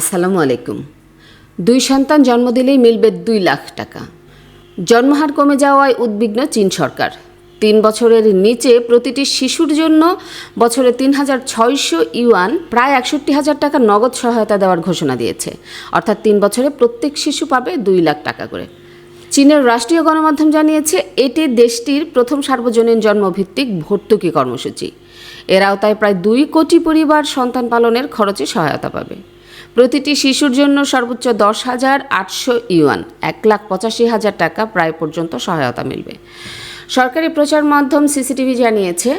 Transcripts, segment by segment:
আসসালামু আলাইকুম। দুই সন্তান জন্ম দিলেই মিলবে দুই লাখ টাকা। জন্মহার কমে যাওয়ায় উদ্বিগ্ন চীন সরকার। তিন বছরের নিচে প্রতিটি শিশুর জন্য বছরে তিন হাজার ছয়শো ইউয়ান, প্রায় একষট্টি হাজার টাকা নগদ সহায়তা দেওয়ার ঘোষণা দিয়েছে। অর্থাৎ তিন বছরে প্রত্যেক শিশু পাবে দুই লাখ টাকা করে। চীনের রাষ্ট্রীয় গণমাধ্যম জানিয়েছে, এটি দেশটির প্রথম সার্বজনীন জন্মভিত্তিক ভর্তুকি কর্মসূচি। এর আওতায় প্রায় দুই কোটি পরিবার সন্তান পালনের খরচে সহায়তা পাবে। প্রতিটি শিশুর জন্য সর্বোচ্চ দশ হাজার আটশো ইউয়ান, এক লাখ পঁচাশি হাজার টাকা প্রায় পর্যন্ত সহায়তা মিলবে। সরকারি প্রচার মাধ্যম সিসিটিভি জানিয়েছে,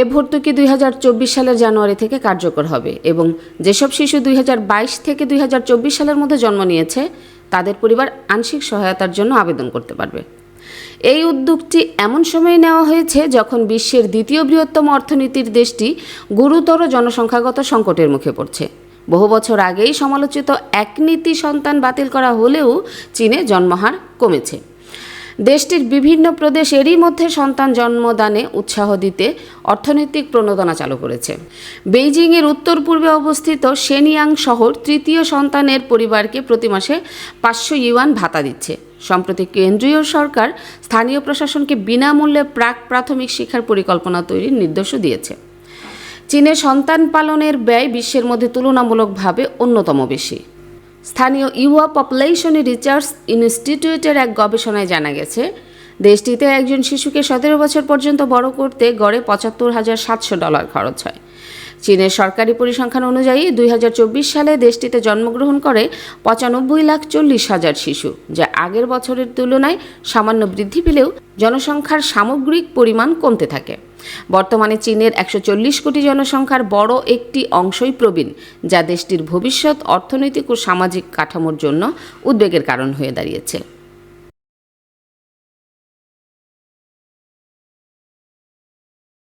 এ ভর্তুকি দুই হাজার চব্বিশ সালের জানুয়ারি থেকে কার্যকর হবে এবং যেসব শিশু দুই হাজার বাইশ থেকে দুই হাজার চব্বিশ সালের মধ্যে জন্ম নিয়েছে তাদের পরিবার আংশিক সহায়তার জন্য আবেদন করতে পারবে। এই উদ্যোগটি এমন সময়ে নেওয়া হয়েছে যখন বিশ্বের দ্বিতীয় বৃহত্তম অর্থনীতির দেশটি গুরুতর জনসংখ্যাগত সংকটের মুখে পড়ছে। বহু বছর আগেই সমালোচিত এক নীতি সন্তান বাতিল করা হলেও চীনে জন্মহার কমেছে। দেশটির বিভিন্ন প্রদেশ এরই মধ্যে সন্তান জন্মদানে উৎসাহ দিতে অর্থনৈতিক প্রণোদনা চালু করেছে। বেইজিংয়ের উত্তর পূর্বে অবস্থিত সেনিয়াং শহর তৃতীয় সন্তানের পরিবারকে প্রতি মাসে পাঁচশো ইউয়ান ভাতা দিচ্ছে। সম্প্রতি কেন্দ্রীয় সরকার স্থানীয় প্রশাসনকে বিনামূল্যে প্রাক প্রাথমিক শিক্ষার পরিকল্পনা তৈরির নির্দেশও দিয়েছে। চীনে সন্তান পালনের ব্যয় বিশ্বের মধ্যে তুলনামূলকভাবে অন্যতম বেশি। স্থানীয় ইউয়া পপুলেশন রিসার্চ ইনস্টিটিউটের এক গবেষণায় জানা গেছে, দেশটিতে একজন শিশুকে সতেরো বছর পর্যন্ত বড় করতে গড়ে পঁচাত্তর হাজার সাতশো ডলার খরচ হয়। চীনের সরকারি পরিসংখ্যান অনুযায়ী দুই হাজার চব্বিশ সালে দেশটিতে জন্মগ্রহণ করে পঁচানব্বই লাখ চল্লিশ হাজার শিশু, যা আগের বছরের তুলনায় সামান্য বৃদ্ধি পেলেও জনসংখ্যার সামগ্রিক পরিমাণ কমতে থাকে। বর্তমানে চীনের একশো চল্লিশ কোটি জনসংখ্যার বড় একটি অংশই প্রবীণ, যা দেশটির ভবিষ্যৎ, অর্থনৈতিক ও সামাজিক কাঠামোর জন্য উদ্বেগের কারণ হয়ে দাঁড়িয়েছে।